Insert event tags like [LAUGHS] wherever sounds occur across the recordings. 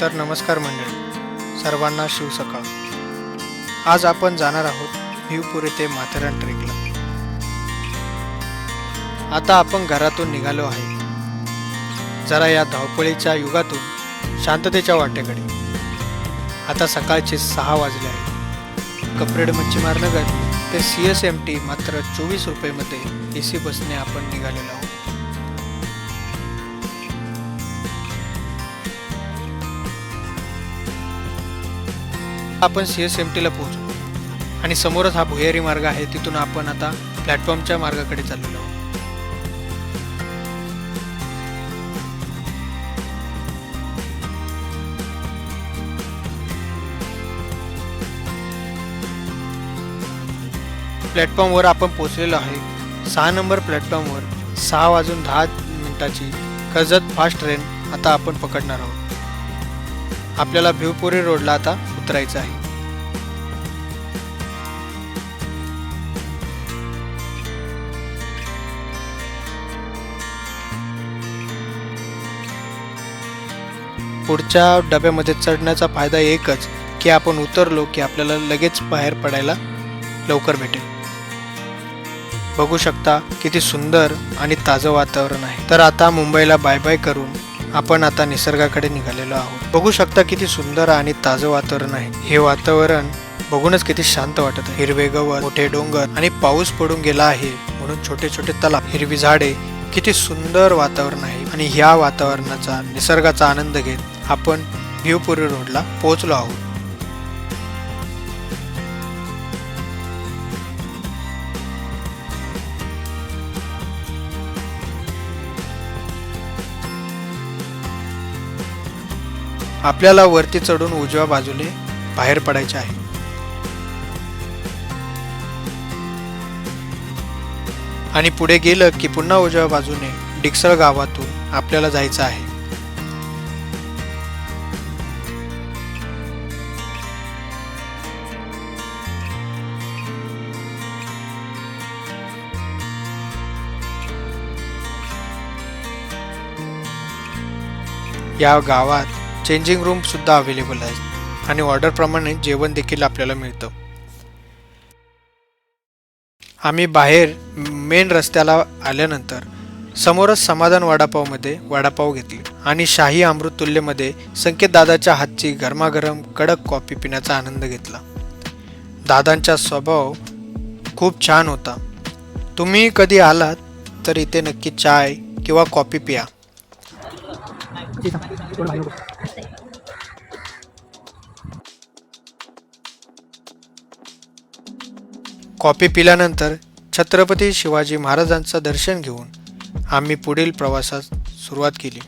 तर नमस्कार मंडळी. सर्वांना शिव सकाळ. आज आपण जाणार आहोत भिवपूर येथे माथेरान ट्रेकला. आता आपण घरातून निघालो आहे. जरा या धावपळीच्या युगातून शांततेच्या वाटेकडे. आता सकाळचे सहा वाजले आहे. कपरेड मच्छीमार नगर ते सी एस एम टी मात्र चोवीस रुपयेमध्ये ए सी बसने आपण निघालेलो आहोत. आपण सी एस एम टीला पोहोचू. आणि समोरच हा भुयारी मार्ग आहे तिथून आपण आता प्लॅटफॉर्मच्या मार्गाकडे चाललेलो आहोत. प्लॅटफॉर्मवर आपण पोहोचलेलो आहे. सहा नंबर प्लॅटफॉर्मवर सहा वाजून दहा मिनिटाची कर्जत फास्ट ट्रेन आता आपण पकडणार आहोत. आपल्याला भिवपुरी रोडला आता उतरायचं आहे. पुढच्या डब्यामध्ये चढण्याचा फायदा एकच की आपण उतरलो की आपल्याला लगेच बाहेर पडायला लवकर भेटेल. बघू शकता किती सुंदर आणि ताजं वातावरण आहे. तर आता मुंबईला बाय बाय करून आपण आता निसर्गाकडे निघालेलो आहोत. बघू शकता किती सुंदर आणि ताजं वातावरण आहे. हे वातावरण बघूनच किती शांत वाटत आहे. हिरवे गवत मोठे डोंगर आणि पाऊस पडून गेला आहे. म्हणून छोटे छोटे तलाव हिरवी झाडे किती सुंदर वातावरण आहे. आणि ह्या वातावरणाचा निसर्गाचा आनंद घेत आपण भिवपुरी रोडला पोहोचलो आहोत. आपल्याला वरती चढून उजव्या बाजूने बाहेर पडायचे आहे. आणि पुढे गेलं की पुन्हा उजव्या बाजूने डिक्सळ गावातून आपल्याला जायचं आहे. या गावात चेंजिंग रूमसुद्धा अवेलेबल आहेत आणि ऑर्डरप्रमाणे जेवण देखील आपल्याला मिळतं. आम्ही बाहेर मेन रस्त्याला आल्यानंतर समोरच समाधान वडापावमध्ये वडापाव घेतली आणि शाही अमृततुल्यमध्ये संकेतदादाच्या संकेत दादाच्या हातची गरमागरम कडक कॉफी पिण्याचा आनंद घेतला. दादांचा स्वभाव खूप छान होता. तुम्ही कधी आलात तर इथे नक्की चाय किंवा कॉफी पिया. कॉफी पिल्यानंतर छत्रपती शिवाजी महाराजांचं दर्शन घेऊन आम्ही पुढील प्रवासास सुरुवात केली.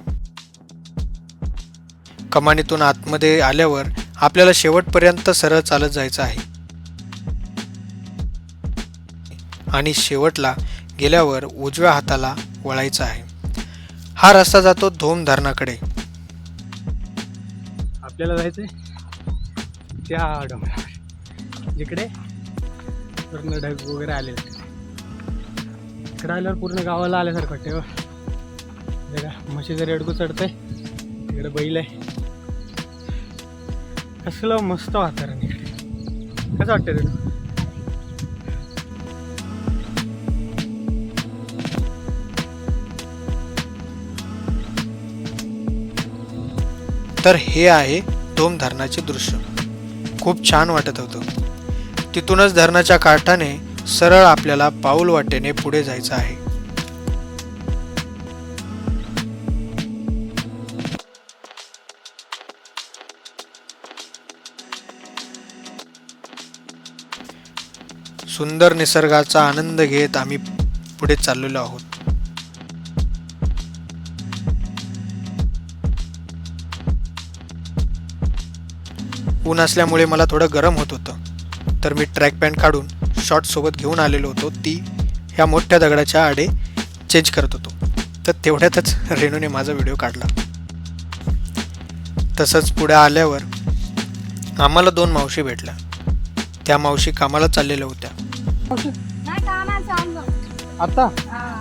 कमानीतून आतमध्ये आल्यावर आपल्याला शेवटपर्यंत सरळ चालत जायचं आहे. आणि शेवटला गेल्यावर उजव्या हाताला वळायचं आहे. हा रस्ता जातो धोम धरणाकडे आपल्याला जायचंय त्या जिकडे पूर्ण ढग वगैरे आले इकडे आल्यावर पूर्ण गावाला आल्यासारखं वाटते बघा हो. म्हशीचं रेडकू चढतंय तिकडे बैल आहे. कसलं मस्त वातावरण इकडे. कसं वाटतं रेडू तर हे आहे धोम धरणाचे दृश्य. खूप छान वाटत होतं. तिथूनच धरणाच्या काठाने सरळ आपल्याला पाऊल वाटेने पुढे जायचं आहे. सुंदर निसर्गाचा आनंद घेत आम्ही पुढे चाललेलो आहोत. ऊन असल्यामुळे मला थोडं गरम होत होतं. तर मी ट्रॅक पॅन्ट काढून शॉर्ट सोबत घेऊन आलेलो होतो ती ह्या मोठ्या दगडाच्या आडे चेंज करत होतो तर तेवढ्यातच रेणूने माझा व्हिडिओ काढला तसंच पुढे आल्यावर आम्हाला दोन मावशी भेटल्या त्या मावशी कामाला चाललेल्या होत्या. आता.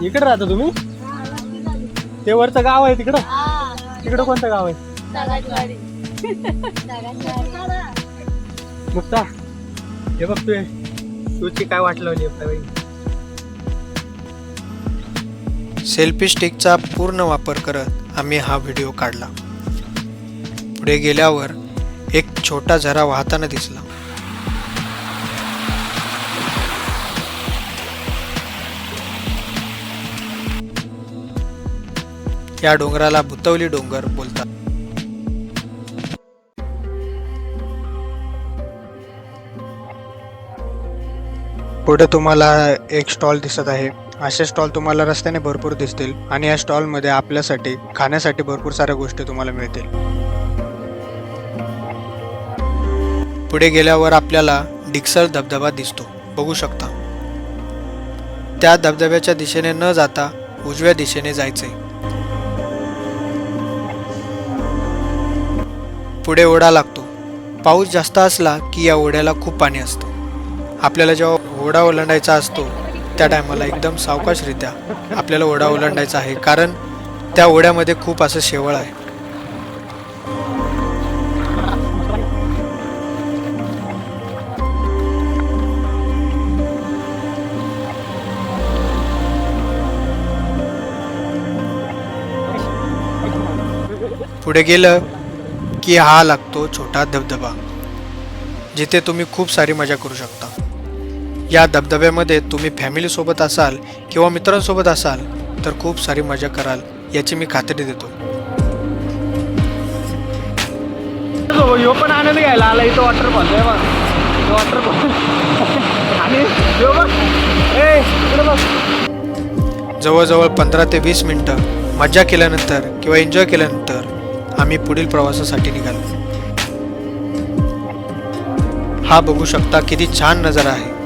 इकडे राहता तुम्ही हा. ते वरचं गाव आहे तिकडं हा, तिकडं कोणतं गाव आहे. मुक्ता हे बघ तू तुझी काय वाट लावली सेल्फी स्टिकचा पूर्ण वापर करत आम्ही हा व्हिडिओ काढला. पुढे गेल्यावर एक छोटा झरा वाहताना दिसला. या डोंगराला भुतवली डोंगर बोलतात. पुढे तुम्हाला एक स्टॉल दिसत आहे. असे स्टॉल तुम्हाला रस्त्याने भरपूर दिसतील आणि या स्टॉलमध्ये आपल्यासाठी खाण्यासाठी भरपूर साऱ्या गोष्टी तुम्हाला मिळतील. पुढे गेल्यावर आपल्याला डिक्सर धबधबा दिसतो. बघू शकता. त्या धबधब्याच्या दिशेने न जाता उजव्या दिशेने जायचे. पुढे ओढा लागतो. पाऊस जास्त असला की या ओढ्याला खूप पाणी असतं. आपल्याला जेव्हा ओढा ओलांडायचा असतो त्या टायमाला एकदम सावकाशरित्या आपल्याला ओढा ओलांडायचा आहे कारण त्या ओढ्यामध्ये खूप असं शेवळ आहे. पुढे गेलं की हा लागतो छोटा धबधबा जिथे तुम्ही खूप सारी मजा करू शकता. या धबधब्यामध्ये तुम्ही फॅमिलीसोबत असाल किंवा मित्रांसोबत असाल तर खूप सारी मजा कराल याची मी खात्री देतो. ह्यो पण आनंद घ्यायला आला इथं वॉटरफॉल वॉटरफॉल आणि जवळजवळ पंधरा ते वीस मिनटं मजा केल्यानंतर किंवा एन्जॉय केल्यानंतर आम्ही पुढील प्रवासासाठी निघालो. हा बघू शकता किती छान नजारा आहे.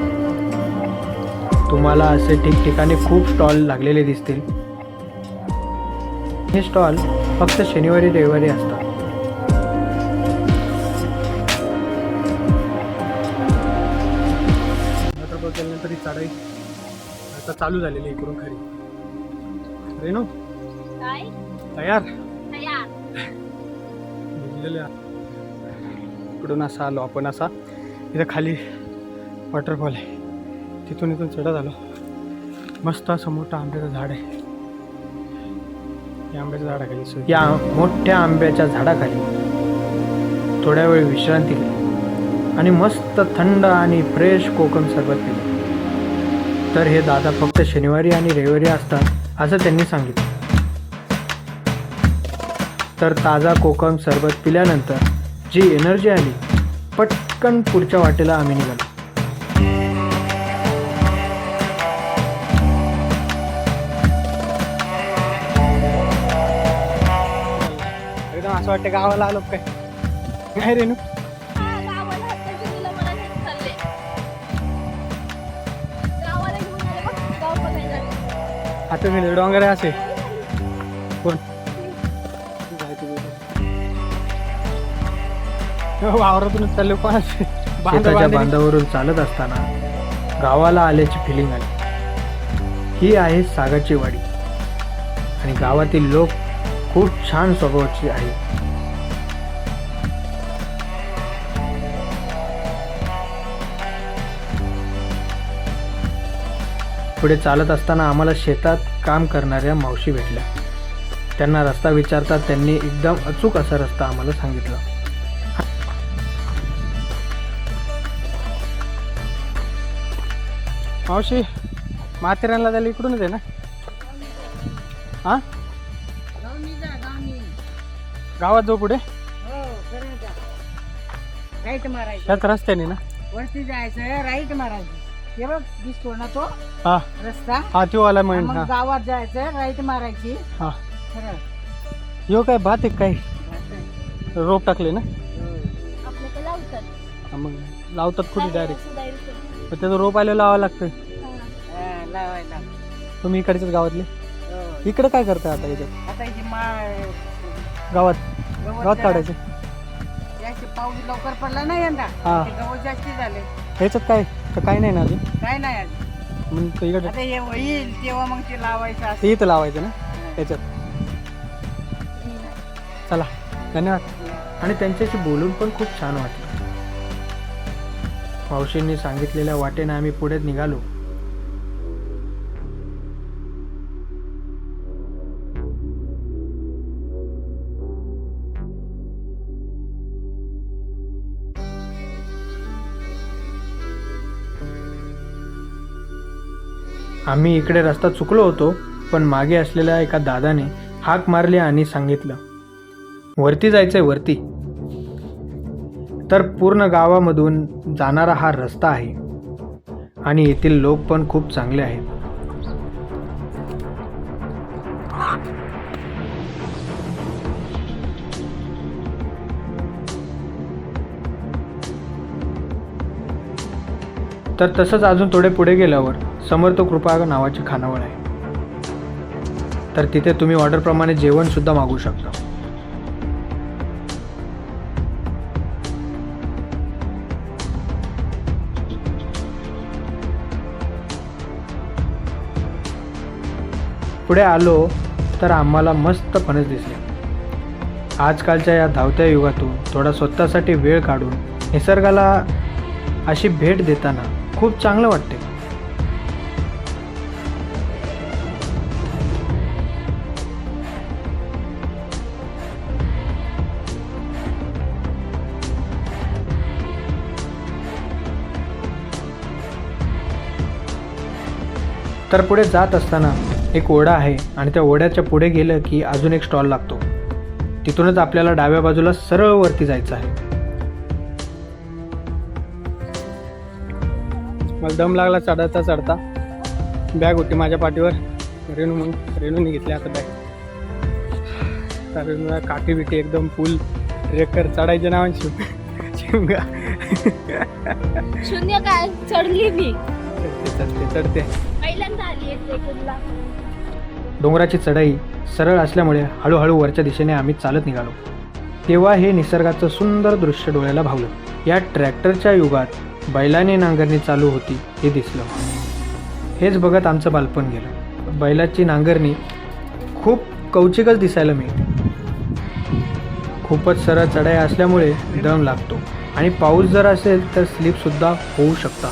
तुम्हाला असे ठिकठिकाणी खूप स्टॉल लागलेले दिसतील. हे स्टॉल फक्त शनिवारी रविवारी असतात. वॉटरफॉल केल्यानंतर ही चढाई आता चालू झालेली आहे इकडून खरी रेणू? काय? तयार. इकडून असा आलो आपण असा. इथं खाली वॉटरफॉल आहे. तिथून इथून चढत आलो. मस्त असं मोठं आंब्याचं झाड आहे. या आंब्याच्या झाडाखाली या मोठ्या आंब्याच्या झाडाखाली थोड्या वेळ विश्रांती केली आणि मस्त थंड आणि फ्रेश कोकम सरबत केलं तर हे दादा फक्त शनिवारी आणि रविवारी असतात असं त्यांनी सांगितलं. तर ताजा कोकम सरबत पिल्यानंतर जी एनर्जी आली पटकन पुढच्या वाटेला आम्ही निघालो. असं वाटतं गावाला आलो काय? काय रेणू हा. आता मी डोंगर आहे असे. कोण? हो, वावरातूनच चाललो कोण शेताच्या बांधावरून चालत असताना गावाला आल्याची फिलिंग आली. ही आहे सागाची वाडी. आणि गावातील लोक खूप छान स्वभावाची आहे. पुढे चालत असताना आम्हाला शेतात काम करणाऱ्या मावशी भेटल्या. त्यांना रस्ता विचारता त्यांनी एकदम अचूक असा रस्ता आम्हाला सांगितला. मावशी माथेरानला त्याला इकडूनच आहे ना? हा? गावात जाऊ पुढे? राईट मारायचं. त्याच रस्त्याने ना? वरती जायचं राईट मारायचं. हे बघ दिसतो ना तो? हा. रस्ता. हा तो आला मग हा. गावात जायचं राईट मारायची. हा. ह्यो काय भात आहे काय? रोप टाकले ना? आपल्याकडे लावतात. हा, मग लावतात कुठे डायरेक्ट त्याचं रोप आलेलं लावावं लागतं हा. हा, लावायला तुम्ही इकडच्याच गावातले? हो. इकडे काय करताय आता इथं? आता इथे माळ गावात गवत काढायचं. जास्त पाऊस लवकर पडला ना यंदा. हा. ते गवत जास्ती झाले. ह्याच्यात काय? तर काय नाही ना अजून? काय नाही आज. मग ते इकडे आता हे होईल तेव्हा मग ते लावायचं असं. ते इथं लावायचं ना ह्याच्यात. चला धन्यवाद. आणि त्यांच्याशी बोलून पण खूप छान वाटलं. मावशींनी सांगितलेल्या वाटेने आम्ही पुढे निघालो. आम्ही इकडे रस्ता चुकलो होतो पण मागे असलेल्या एका दादाने हाक मारली आणि सांगितलं वरती जायचंय वरती. तर पूर्ण गावामधून जाणारा हा रस्ता आहे. आणि येथील लोक पण खूप चांगले आहेत. तर तसंच अजून थोडे पुढे गेल्यावर समर्थ कृपा नावाची खानावळ आहे. तर तिथे तुम्ही ऑर्डरप्रमाणे जेवणसुद्धा मागू शकता. पुढे आलो तर आम्हाला मस्त फणस दिसले. आजकालच्या या धावत्या युगातून थोडा स्वतःसाठी वेळ काढून निसर्गाला अशी भेट देताना खूप चांगलं वाटते तर पुढे जात असताना एक ओढा आहे आणि त्या ओढ्याच्या पुढे गेलं की अजून एक स्टॉल लागतो. तिथूनच आपल्याला डाव्या बाजूला सरळ वरती जायचं आहे. मला दम लागला चढता चढता. बॅग होती माझ्या पाठीवर. रेणू मग रेणूने घेतली आता बॅग तर रेणूला काठी बिठी एकदम फुल ट्रेकर चढायच्या नावाने शिव शिवगा शून्य काय? चढली मी. चढते चढते डोंगराची चढाई सरळ असल्यामुळे हळूहळू वरच्या दिशेने आम्ही चालत निघालो. तेव्हा हे निसर्गाचं सुंदर दृश्य डोळ्याला भावलं. या ट्रॅक्टरच्या युगात बैलाने नांगरणी चालू होती हे दिसलं. हेच बघत आमचं बालपण गेलं. बैलाची नांगरणी खूप कौचिकच दिसायला मिळते. खूपच सरळ चढाई असल्यामुळे दम लागतो आणि पाऊस जर असेल तर स्लिपसुद्धा होऊ शकतात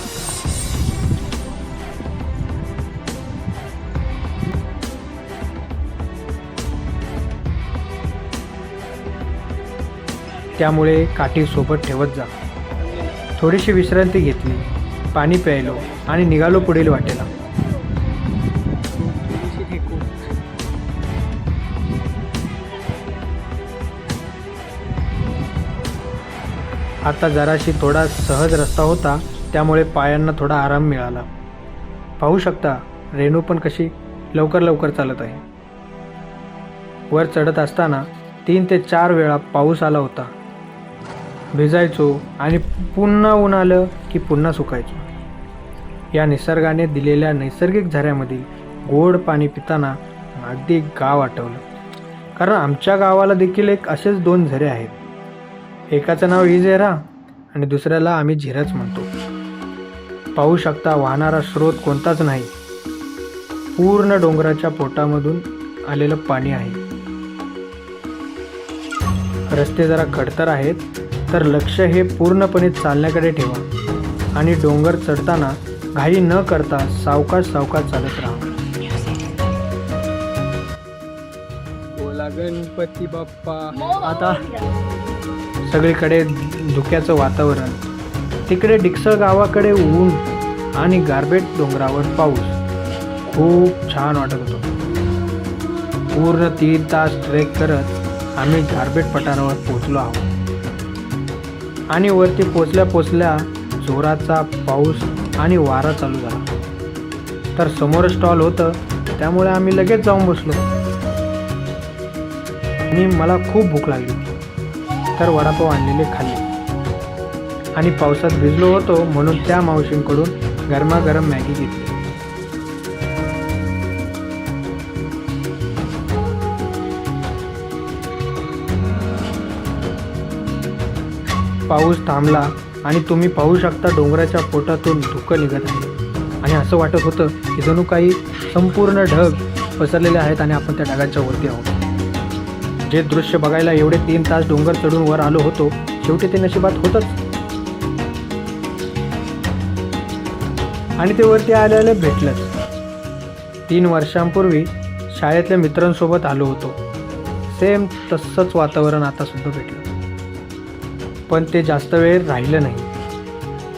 त्यामुळे काठी सोबत ठेवत जा. थोडीशी विश्रांती घेतली. पाणी प्यायलो आणि निघालो पुढील वाटेला. आता जराशी थोडा सहज रस्ता होता त्यामुळे पायांना थोडा आराम मिळाला. पाहू शकता रेणू पण कशी लवकर लवकर चालत आहे. वर चढत असताना तीन ते चार वेळा पाऊस आला होता. भिजायचो आणि पुन्हा ऊन आलं की पुन्हा सुकायचो. या निसर्गाने दिलेल्या नैसर्गिक झऱ्यामधील गोड पाणी पिताना अगदी गाव आठवलं. कारण आमच्या गावाला देखील एक असेच दोन झरे आहेत. एकाचं नाव इजेरा आणि दुसऱ्याला आम्ही झिराच म्हणतो. पाहू शकता वाहणारा स्रोत कोणताच नाही. पूर्ण डोंगराच्या पोटामधून आलेलं पाणी आहे. रस्ते जरा खडतर आहेत. तर लक्ष हे पूर्णपणे चालण्याकडे ठेवा. आणि डोंगर चढताना घाई न करता सावकाश सावकाश चालत राहा. बोला गणपती बाप्पा. आता सगळीकडे धुक्याचं वातावरण. तिकडे डिक्सळ गावाकडे ऊन आणि गारबेट डोंगरावर पाऊस. खूप छान वाटत होतं. पूर्ण तीन तास ट्रेक करत आम्ही गारबेट पठारावर पोचलो आहोत. आणि वरती पोचल्या पोचल्या जोराचा पाऊस आणि वारा चालू झाला. तर समोर स्टॉल होतं त्यामुळे आम्ही लगेच जाऊन बसलो. आणि मला खूप भूक लागली. तर वडापाव आणलेले खाल्ले. आणि पावसात भिजलो होतो म्हणून त्या मावशींकडून गरमागरम मॅगी घेतली. पाऊस थांबला आणि तुम्ही पाहू शकता डोंगराच्या पोटातून धुकं निघत आहे. आणि असं वाटत होतं की जणू काही संपूर्ण ढग पसरलेले आहेत आणि आपण त्या ढगाच्या वरती आहोत. जे दृश्य बघायला एवढे तीन तास डोंगर चढून वर आलो होतो शेवटी ते नशिबात होतच. आणि ते वरती आल्याला भेटलंच. तीन वर्षांपूर्वी शाळेतल्या मित्रांसोबत आलो होतो. सेम तसंच वातावरण आता सुद्धा भेटलं. पण ते जास्त वेळ राहिलं नाही.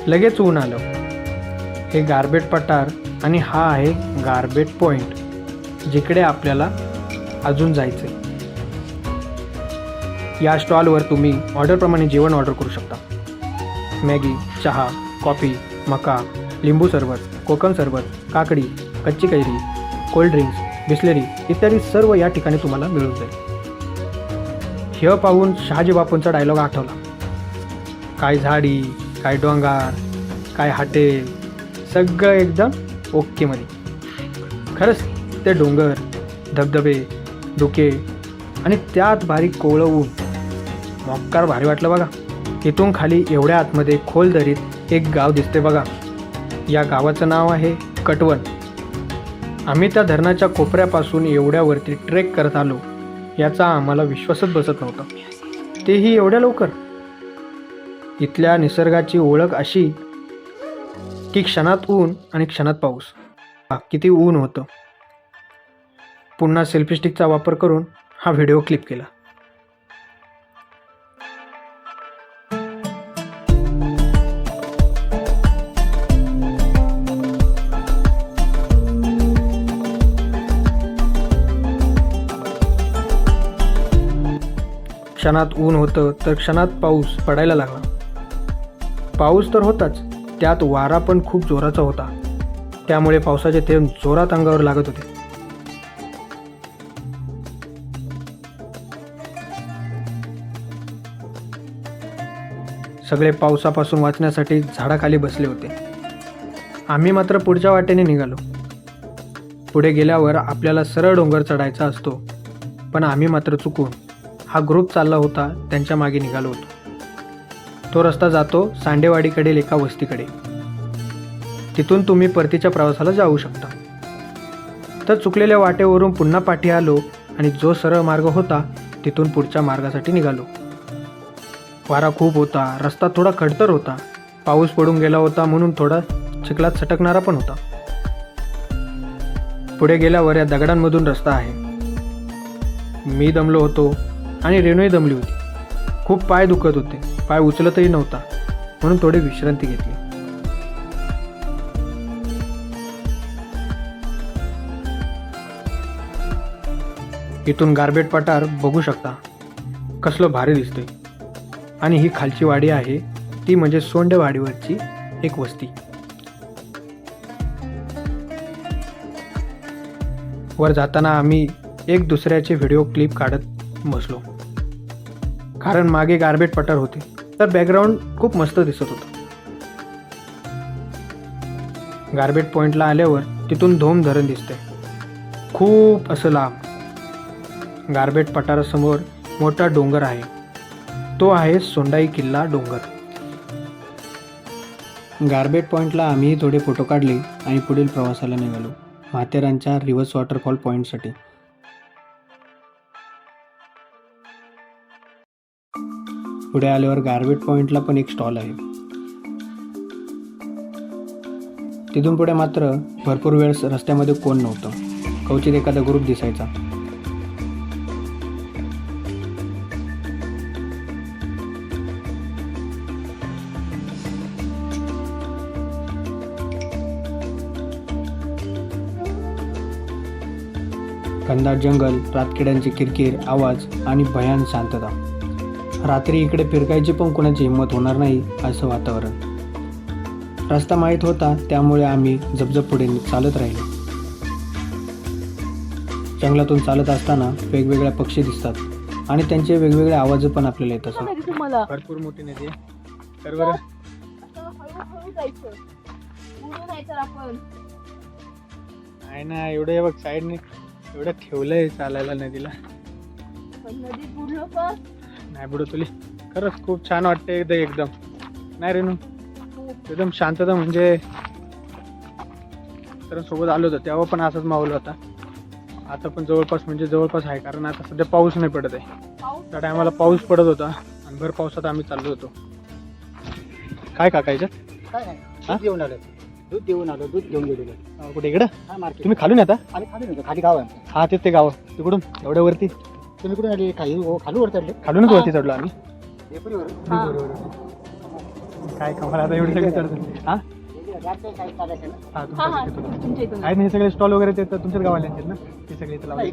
लगेच ऊन आलं. हे गार्बेट पठार आणि हा आहे गार्बेट पॉईंट जिकडे आपल्याला अजून जायचं आहे या स्टॉलवर तुम्ही ऑर्डरप्रमाणे जेवण ऑर्डर करू शकता. मॅगी चहा कॉफी मका लिंबू सरबत कोकम सरबत काकडी कच्ची कैरी कोल्ड ड्रिंक्स बिस्लेरी इत्यादी सर्व या ठिकाणी तुम्हाला मिळून जाईल. हे पाहून शहाजी बापूंचा डायलॉग आठवला. काय झाडी काय डोंगर काय हॉटेल सगळं एकदम ओकेमध्ये खरंच ते डोंगर धबधबे धुके आणि त्यात बारीक कोवळं ऊन. मोक्कार भारी वाटलं बघा. इथून खाली एवढ्या आतमध्ये खोल दरीत एक गाव दिसते बघा. या गावाचं नाव आहे कटवण आम्ही त्या धरणाच्या कोपऱ्यापासून एवढ्यावरती ट्रेक करत आलो याचा आम्हाला विश्वासच बसत नव्हता. तेही एवढ्या लवकर? इथल्या निसर्गाची ओळख अशी की क्षणात ऊन आणि क्षणात पाऊस. किती ऊन होतं. पुन्हा सेल्फी स्टिकचा वापर करून हा व्हिडिओ क्लिप केला. क्षणात ऊन होतं तर क्षणात पाऊस पडायला लागला. पाऊस तर होताच त्यात वारा पण खूप जोराचा होता. त्यामुळे पावसाचे थेंब जोरात अंगावर लागत होते. सगळे पावसापासून वाचण्यासाठी झाडाखाली बसले होते. आम्ही मात्र पुढच्या वाटेने निघालो. पुढे गेल्यावर आपल्याला सरळ डोंगर चढायचा असतो पण आम्ही मात्र चुकून हा ग्रुप चालला होता त्यांच्या मागे निघालो होतो. तो रस्ता जातो सांडेवाडीकडील एका वस्तीकडे. तिथून तुम्ही परतीच्या प्रवासाला जाऊ शकता. तर चुकलेल्या वाटेवरून पुन्हा पाठी आलो आणि जो सरळ मार्ग होता तिथून पुढच्या मार्गासाठी निघालो. वारा खूप होता रस्ता थोडा खडतर होता. पाऊस पडून गेला होता म्हणून थोडा चिखलात सटकणारा पण होता. पुढे गेल्यावर या दगडांमधून रस्ता आहे. मी दमलो होतो आणि रेणूही दमली होती. खूप पाय दुखत होते. पाय उचलतही नव्हता म्हणून थोडी विश्रांती घेतली. इथून गारबेट पठार बघू शकता कसलं भारी दिसतंय. आणि ही खालची वाडी आहे ती म्हणजे सोंडेवाडीवरची एक वस्ती. वर जाताना आम्ही एक दुसऱ्याचे व्हिडिओ क्लिप काढत बसलो. कारण मागे गार्बेट पठार होते. तर बॅकग्राऊंड खूप मस्त दिसत होतं. गार्बेट पॉईंटला आल्यावर तिथून धोम धरण दिसते खूप असं लांब. गार्बेट पठारासमोर मोठा डोंगर आहे. तो आहे सोंडाई किल्ला डोंगर. गार्बेट पॉईंटला आम्ही थोडे फोटो काढले आणि पुढील प्रवासाला निघालो. माथेरानच्या रिव्हर्स वॉटरफॉल पॉईंटसाठी पुढे आल्यावर गार्बेट पॉईंटला पण एक स्टॉल आहे. तिथून पुढे मात्र भरपूर वेळ रस्त्यामध्ये कोण नव्हतं. कवचित एखादा ग्रुप दिसायचा. घनदाट जंगल रातकिड्यांची किरकिर आवाज आणि भयान शांतता. रात्री इकडे फिरकायची पण कोणाची हिंमत होणार नाही असं वातावरण. रस्ता माहीत होता त्यामुळे आम्ही जपजप पुढे चालत राहिलो. जंगलातून चालत असताना वेगवेगळ्या पक्षी दिसतात आणि त्यांचे वेगवेगळे आवाज पण आपल्याला येत असतात. भरपूर मोठी नदी आहे. ना एवढं बघ साईडने एवढं ठेवलंय चालायला नदीला. पण नदी पूर्ण नाही बुडो तुली खरंच खूप छान वाटते एकदा एकदम. नाही रेणू एकदम शांतता म्हणजे तर सोबत आलो होतो तेव्हा पण असाच माहोल होता. आता पण जवळपास म्हणजे जवळपास आहे कारण आता सध्या पाऊस नाही पडत आहे. पाऊस त्या टायमाला पाऊस पडत होता आणि भर पावसात आम्ही चाललो होतो. काय काकायचं काय नाही घेऊन आलो दूध घेऊन आलो दूध घेऊन गेलेलो. कुठे इकडं? हा मार्केट. तुम्ही खालून येता? खाली खाली खाली गाव आहे. हा तेच ते गाव. तिकडून? एवढ्या वरती? तुम्ही कुठून आले खाली हो खाली वर चढले खालूनच वरती चढलो आम्ही. काय कमाल आता एवढी सगळी चढतो हा? काही. हा तुमच्या तिथे तुला. तुमच्या इथून आहेत ना हे सगळे स्टॉल वगैरे ते तर तुमच्याच गावाले आहेत ना? ते सगळे इथं लावले.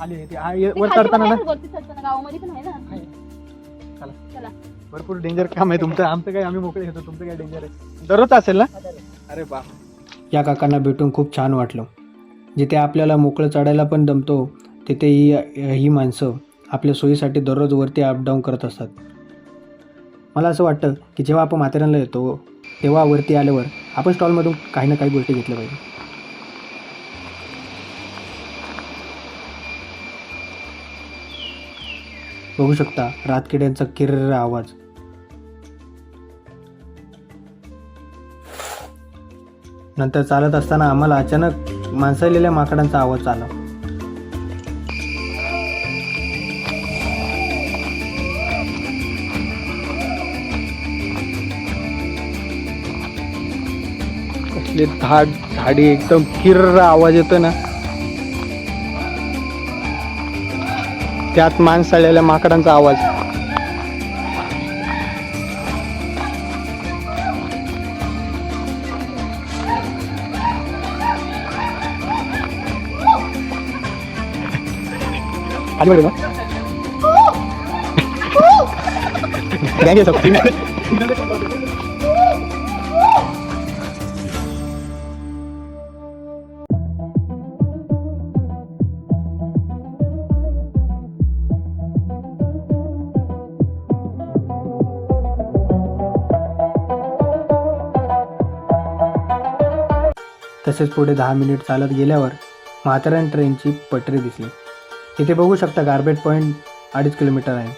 आली ती. हा, ये- ते वर खाली चढताना ना? आहे, वरती चढताना गावामध्ये पण आहे ना? आहे. चला. चला. भरपूर डेंजर काम आहे तुमचं. आमचं काय आम्ही मोकळे घेतो. तुमचं काय डेंजर आहे? दररोज असेल ना? हा. अरे बा या काकांना भेटून खूप छान वाटलं. जिथे आपल्याला मोकळं चढायला पण दमतो तिथे ही ही माणसं आपल्या सोयीसाठी दररोज वरती अपडाऊन करत असतात. मला असं वाटतं की जेव्हा आपण माथेरानला येतो तेव्हा वरती आल्यावर आपण स्टॉलमधून काही ना काही गोष्टी घेतल्या पाहिजे. बघू शकता रातकिड्यांचा किर्र आवाज. नंतर चालत असताना आम्हाला अचानक माणसालेल्या माकडांचा आवाज आला. कसले झाड झाडी एकदम किर्र आवाज येतो ना. त्यात माणसाळलेल्या माकडांचा आवाज. [LAUGHS] [LAUGHS] असेच पुढे दहा मिनिट चालत गेल्यावर म्हाताऱ्यान ट्रेनची पटरी दिसली. इथे बघू शकता गार्बेज पॉईंट अडीच किलोमीटर आहे.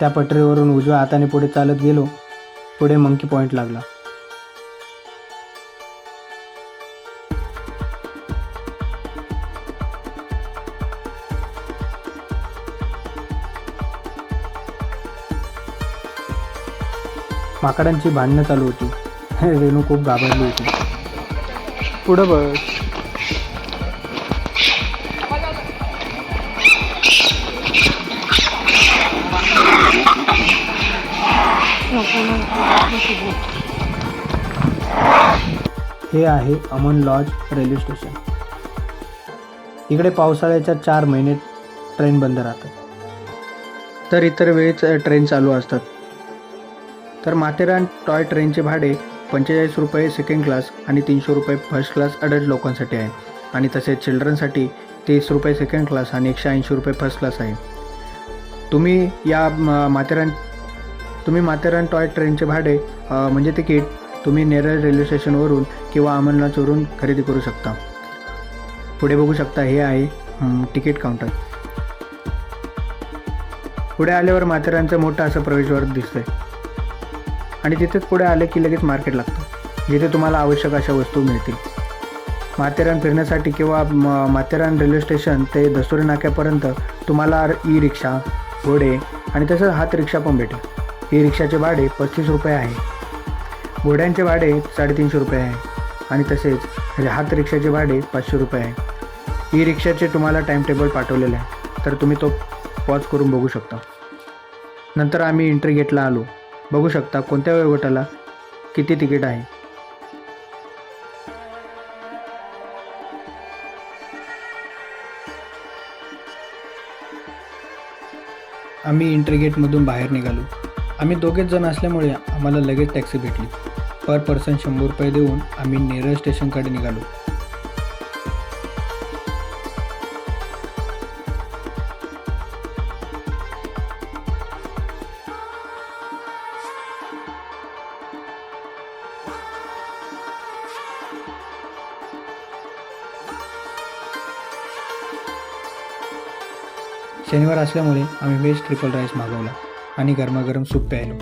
त्या पटरीवरून उजव्या हाताने पुढे चालत गेलो पुढे मंकी पॉईंट लागला. माकडांची भांडणं चालू होती. [LAUGHS] रेणू खूप घाबरली होती. पुढं बस हे आहे अमन लॉज रेल्वे स्टेशन. इकडे पावसाळ्याच्या चार महिने ट्रेन बंद राहतात. तर इतर वेळेच ट्रेन चालू असतात. तर माथेरान टॉय ट्रेनचे भाडे पंचेचाळीस रुपये सेकंड क्लास आणि तीनशे रुपये फर्स्ट क्लास अडल्ट लोकांसाठी आहे. आणि तसेच चिल्ड्रनसाठी तीस रुपये सेकंड क्लास आणि एकशे ऐंशी रुपये फर्स्ट क्लास आहे. तुम्ही या माथेरान तुम्ही माथेरान टॉय ट्रेनचे भाडे म्हणजे तिकीट तुम्ही नेरळ रेल्वे स्टेशनवरून किंवा अमरनाथवरून खरेदी करू शकता. पुढे बघू शकता हे आहे तिकीट काउंटर पुढे आल्यावर माथेरानचं मोठं असं प्रवेशद्वार दिसतंय. आणि तिथेच पुढे आले की लगेच मार्केट लागतं जिथे तुम्हाला आवश्यक अशा वस्तू मिळतील. माथेरान फिरण्यासाठी किंवा म- माथेरान रेल्वे स्टेशन ते दसोरी नाक्यापर्यंत तुम्हाला ई रिक्षा घोडे आणि तसंच हात रिक्षा पण भेटेल. ई रिक्षाचे भाडे पस्तीस रुपये आहे. घोड्यांचे भाडे साडेतीनशे रुपये आहे आणि तसेच हात रिक्षाचे भाडे पाचशे रुपये आहे. ई रिक्षाचे तुम्हाला टाईम टेबल पाठवलेलं आहे तर तुम्ही तो पॉज करून बघू शकता. नंतर आम्ही एंट्री गेटला आलो. बघू शकता कोणत्या वयोगटाला किती तिकीट आहे. आम्ही एंट्री गेटमधून बाहेर निघालो. आम्ही दोघेच जण असल्यामुळे आम्हाला लगेच टॅक्सी भेटली. पर पर्सन शंभर रुपये देऊन आम्ही नेरळ स्टेशनकडे निघालो. शनिवार असल्यामुळे आम्ही व्हेज ट्रिपल राईस मागवला आणि गरमागरम सूप प्यायलो.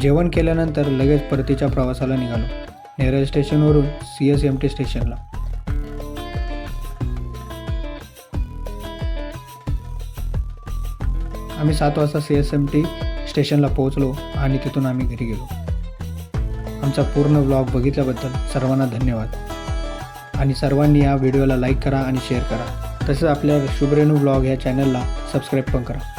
जेवण केल्यानंतर लगेच परतीच्या प्रवासाला निघालो. नेरळ स्टेशनवरून सी एस एम टी स्टेशनला. आम्ही सात वाजता सी एस एम टी स्टेशनला पोहोचलो आणि तिथून आम्ही घरी गेलो. आमचा पूर्ण ब्लॉग बघितल्याबद्दल सर्वांना धन्यवाद. आणि सर्वांनी या व्हिडिओला लाईक करा आणि शेअर करा. तसेच आपल्या शुभरेणू ब्लॉग ह्या चॅनलला सबस्क्राईब पण करा.